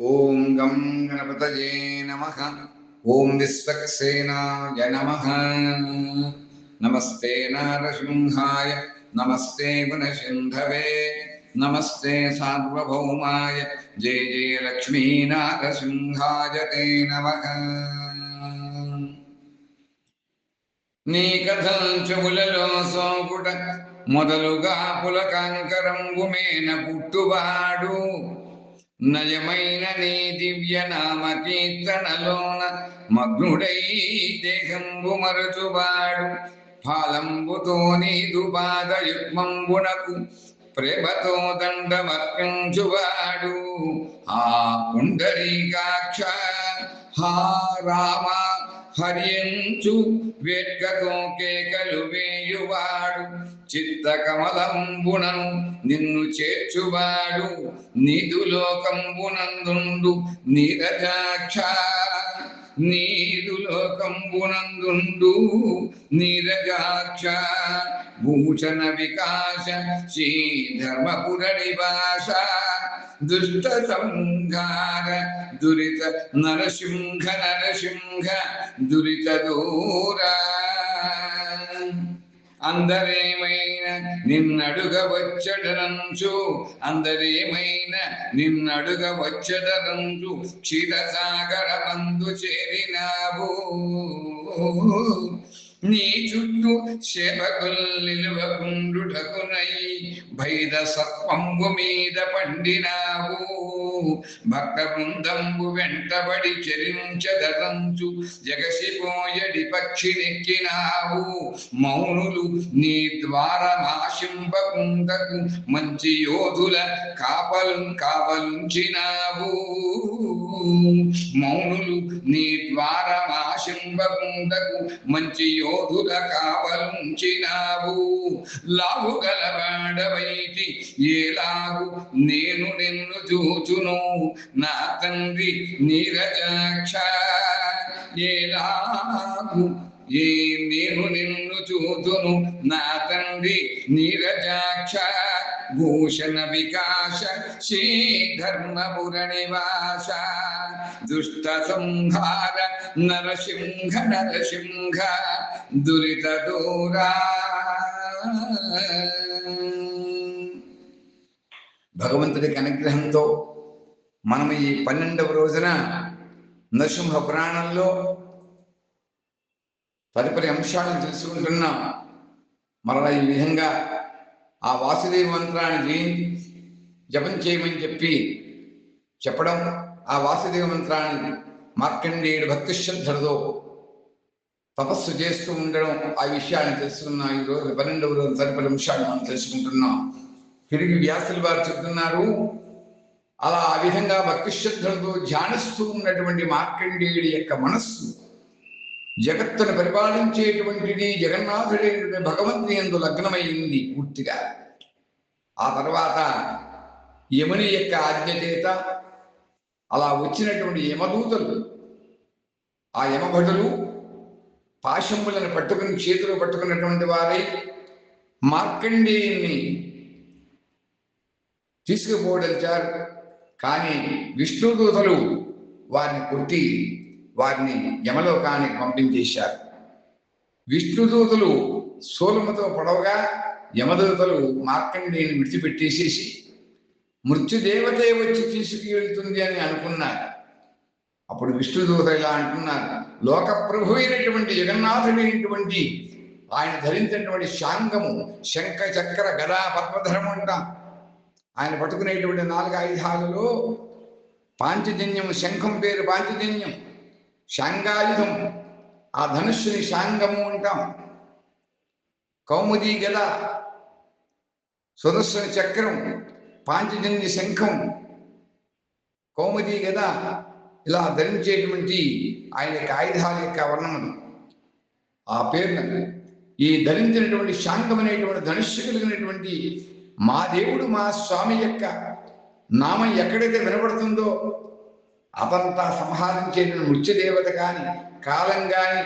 ఓం గం గణపతయే నమ. ఓం విశ్వక్సేనాయ నమ. నమస్తే నారసింహాయ నమస్తే గుణసింధవే నమస్తే సార్వభౌమాయ జయ జయ లక్ష్మీనారసింహాయ తే నమ. నీ కథం చెవులలో సోకుట మొదలుగా పులకాంకరంగు మేన పుట్టువాడు. నయమైన నీ దివ్య నామ కీర్తనలోన మగ్నుడై దేహంబు మరచువాడు. ఫాలంబుతో నీదు పాదయుగ్మంబునకు ప్రేమతో దండమర్పించువాడు. ఆ పుండరీకాక్ష హా రామా హరియంచు వేట్కతో కేకలు వేయువాడు చిత్త కమలంబునను నిన్ను చేర్చువాడు. నీదు లోకంబునందుండు నీరజాక్ష నీదు లోకంబునందుండు నీరజాక్ష. భూషణ వికాస శ్రీ ధర్మపుర నివాస దుష్ట సంహార దురిత నరసింహ నరసింహ దురిత దూరా అందరేమైన నిన్నడుగవచ్చడనంచు అందరేమైన నిన్నడుగవచ్చడనంచు క్షీరసాగర బంధు చేరినావు. నీ చుట్టూ సేవకుల్ నిలువకుండుటకునై భైద సత్వంబు మీద పండినావు. భక్త బృందంబు వెంటబడి చరించదంచు జగసిపోయడి పక్షి నెక్కినావు మౌనులు నీ ద్వారమాశింపకుందకు మంచి యోధుల కాపలు కావలుంచినావు. మౌనులు నీ ద్వారమాశింపకుండకు మంచి యోధుల కావలుంచినావు. లావు గలవాడవైతి ఏలాగు నేను నిన్ను చూచును. నా తండ్రి నీరజాక్ష ఏలాగు ఏ నేను నిన్ను చూతును నా తండ్రి నీరజాక్ష. భూషణ వికాస శ్రీ ధర్మపుర నివాస దుష్ట సంహార నరసింహ నరసింహ దురిత దూరా భగవంతుడికి అనుగ్రహంతో మనం ఈ పన్నెండవ రోజున నరసింహ పురాణంలో తదుపరి అంశాలను తెలుసుకుంటున్నాం. మరలా ఈ విధంగా ఆ వాసుదేవ మంత్రాన్ని జపం చేయమని చెప్పి చెప్పడం ఆ వాసుదేవ మంత్రాన్ని మార్కండేయుడు భక్తి శ్రద్ధలతో తపస్సు చేస్తూ ఉండడం ఆ విషయాన్ని తెలుసుకున్నాం. ఈ రోజు పన్నెండవ రోజు తదుపరి నిమిషాలు మనం తెలుసుకుంటున్నాం. తిరిగి వ్యాసులు వారు చెప్తున్నారు అలా ఆ విధంగా భక్తి శ్రద్ధలతో ధ్యానిస్తూ ఉన్నటువంటి మార్కండేయుడి యొక్క మనస్సు జగత్తును పరిపాలించేటువంటిది జగన్నాథుడైన భగవంతుని ఎందు లగ్నమైంది పూర్తిగా. ఆ తర్వాత యముని యొక్క ఆజ్ఞ చేత అలా వచ్చినటువంటి యమదూతలు ఆ యమభటులు పాశంబులను పట్టుకుని చేతులు పట్టుకున్నటువంటి వారై మార్కండేయుని తీసుకుపోవడంచారు కానీ విష్ణుదూతలు వారిని కొట్టి వారిని యమలోకానికి పంపించేశారు. విష్ణుదూతలు సోలముతో పొడవగా యమదూతలు మార్కండేయుని విడిచిపెట్టేసేసి మృత్యుదేవతే వచ్చి తీసుకువెళ్తుంది అని అనుకున్నారు. అప్పుడు విష్ణుదూత ఇలా అంటున్నారు లోక ప్రభు అయినటువంటి జగన్నాథుడైనటువంటి ఆయన ధరించినటువంటి శాంగము శంఖ చక్ర గదా పద్మధరం అంటాం. ఆయన పట్టుకునేటువంటి నాలుగు ఆయుధాలలో పాంచజన్యం శంఖం పేరు పాంచజన్యం. శాంగాయుధం. ఆ ధనుస్సుని శాంగము అంటాం. కౌముది గద సుదస్సుని చక్రం పాంచజన్య శంఖం. కౌముది గద ఇలా ధరించేటువంటి ఆయన యొక్క ఆయుధాల యొక్క వర్ణములు ఆ పేరున ఈ ధరించినటువంటి శాంగం అనేటువంటి కలిగినటువంటి మా దేవుడు మా స్వామి యొక్క నామం ఎక్కడైతే వినబడుతుందో అదంతా సంహారించే మృత్యుదేవత కాని కాలం కాని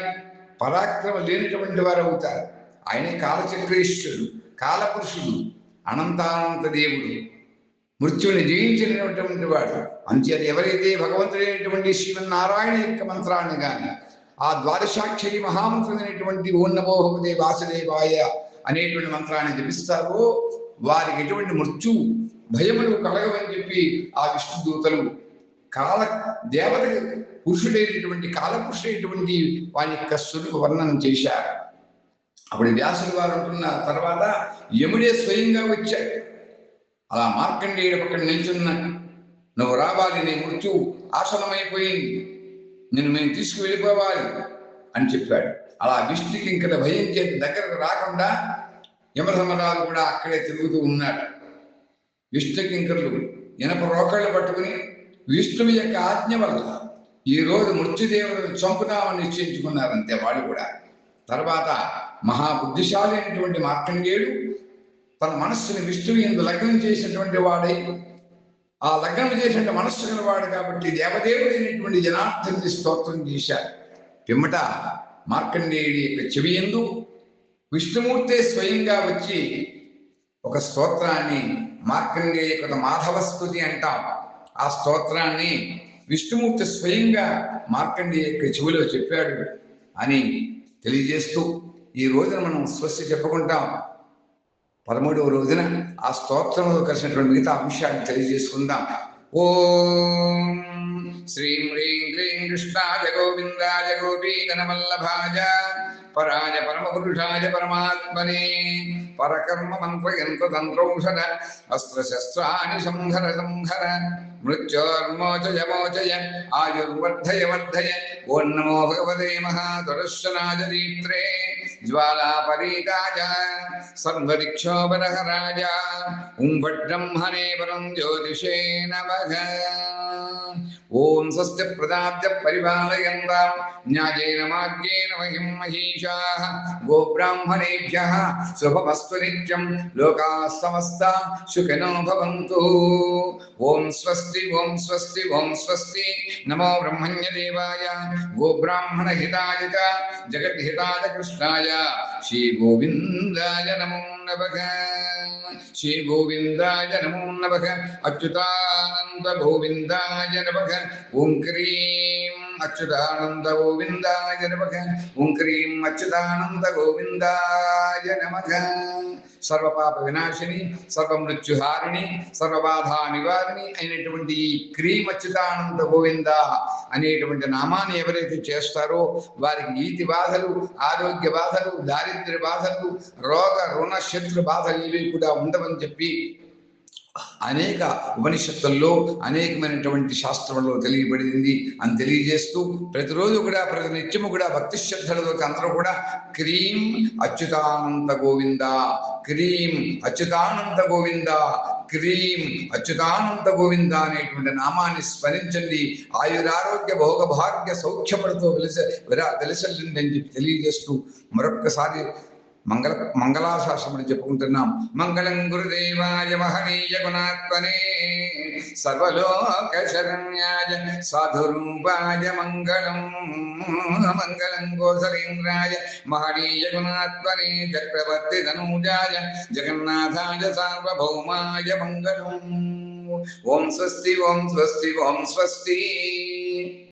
పరాక్రమం లేనటువంటి వారు అవుతారు. ఆయనే కాలచక్రేశ్వరుడు కాలపురుషుడు అనంతానంత దేవుడు మృత్యుని జయించినటువంటి వాడు. అంచేది ఎవరైతే భగవంతుడైనటువంటి శ్రీమన్నారాయణ యొక్క మంత్రాన్ని గాని ఆ ద్వారసాక్షరి మహామంత్రమైనటువంటి ఓం నమో భగవతే వాసుదేవాయ అనేటువంటి మంత్రాన్ని జపిస్తారో వారికి ఎటువంటి మృత్యు భయములు కలగవని చెప్పి ఆ విష్ణు దూతలు కాల దేవత పురుషుడైనటువంటి కాలపురుషుడైనటువంటి వాని యొక్క స్వరూప వర్ణనం చేశారు. అప్పుడు వ్యాసులు వారు అంటున్న తర్వాత యముడే స్వయంగా వచ్చాడు. అలా మార్కండేయుడు పక్కన నిల్చున్న నువ్వు రావాలి నీ మృత్యు ఆసనమైపోయింది. నిన్ను మేము తీసుకువెళ్ళిపోవాలి అని చెప్పాడు. అలా విష్ణుకి ఇంకా భయం చేతి దగ్గరకు రాకుండా యమధమరాలు కూడా అక్కడే తిరుగుతూ ఉన్నాడు. విష్ణుకింకర్లు ఇనప రోకళ్ళు పట్టుకుని విష్ణువు యొక్క ఆజ్ఞ వల్ల ఈ రోజు చంపుదామని నిశ్చయించుకున్నారు అంతే వాడు కూడా. తర్వాత మహాబుద్ధిశాలి అయినటువంటి మార్కండేయుడు తన మనస్సుని విష్ణువు ఎందు లగ్నం చేసినటువంటి వాడై ఆ లగ్నం చేసిన మనస్సు గలవాడు కాబట్టి దేవదేవుడైనటువంటి జనార్దనుడి స్తోత్రం చేశారు పిమ్మట మార్కండేయుడి యొక్క చెవి ఎందు విష్ణుమూర్తే స్వయంగా వచ్చి ఒక స్తోత్రాన్ని మార్కండేయ కృత మాధవ స్థుతి అంటాం. ఆ స్తోత్రాన్ని విష్ణుమూర్తి స్వయంగా మార్కండేయ యొక్క చెవిలో చెప్పాడు అని తెలియజేస్తూ ఈ రోజున మనం స్వస్తి చెప్పుకుంటాం. పదమూడవ రోజున ఆ స్తోత్రంలో కలిసినటువంటి మిగతా అంశాన్ని తెలియజేసుకుందాం. ఓం శ్రీం హ్రీం క్లీం కృష్ణాయ గోవిందాయ గోపీగణవల్లభాయ పరాయ పరమపురుషాయ పరమాత్మనే పరకర్మ మంత్రయంత్ర తంత్రౌషధ అస్త్రశస్త్రాన్ని సంహర సంహర मृत्योर्मोचय मोचय आयुर्वर्धय वर्धय ओं नमो भगवते महादुरशनाजदीप्त्रे ज्वालापरीकाय सर्वरिक्षोपरहराय उं भट्टं हरे परं ज्योतिषे नमः। ఓం సస్య ప్రదాప్య పరిపాలయంతాం. న్యాయేన మార్గేణ మహిం మహిషా. గోబ్రాహ్మణేభ్య. శుభమస్తు నిత్యం. లోకా సమస్త సుఖినో భవంతు. ఓం స్వస్తి ఓం స్వస్తి ఓం స్వస్తి. నమో బ్రహ్మణ్యదేవాయ. గోబ్రాహ్మణ హితాయ జగద్హితాయ కృష్ణాయ. శ్రీ గోవిందాయ నమో. నమః శ్రీ గోవిందాయ నమో నమః అచ్యుతానంద గోవిందాయ నమః ఓం క్రీం అచ్యుతానంద గోవిందాయ నమః. ఓం క్రీం అచ్యుతానంద గోవిందాయ నమః. సర్వపాప వినాశిని సర్వమృత్యుహారిణి సర్వబాధా నివారిణి అయినటువంటి ఈ క్రీం అచ్యుతానంద గోవింద అనేటువంటి నామాన్ని ఎవరైతే చేస్తారో వారికి ఈతి బాధలు ఆరోగ్య బాధలు దారిద్ర్య బాధలు రోగ రుణ శత్రు బాధలు ఇవి కూడా ఉండవని చెప్పి అనేక ఉపనిషత్తుల్లో అనేకమైనటువంటి శాస్త్రంలో తెలియబడింది అని తెలియజేస్తూ ప్రతిరోజు కూడా ప్రతి నిత్యము కూడా భక్తి శ్రద్ధలతో అందరూ కూడా క్రీం అచ్యుతానంద గోవింద క్రీం అచ్యుతానంద గోవింద క్రీం అచ్యుతానంద గోవింద అనేటువంటి నామాన్ని స్మరించండి. ఆయురారోగ్య భోగభాగ్య సౌఖ్యములతో వెలిస విరా వెలిసల్లింది చెప్పి తెలియజేస్తూ మరొక్కసారి మంగళ మంగళాశాసనమని చెప్పుకుంటున్నాం. మంగళం గురుదేవాయ మహనీయ గుణాత్మనే. సర్వలోక శరణ్యాయ సాధురూపాయ మంగళం. మంగళం గోసలేంద్రాయ మహనీయ గుణాత్మనే. చక్రవర్తి ధనూజాయ జగన్నాథాయ సార్వభౌమాయ మంగళం. ఓం స్వస్తి ఓం స్వస్తి ఓం స్వస్తి.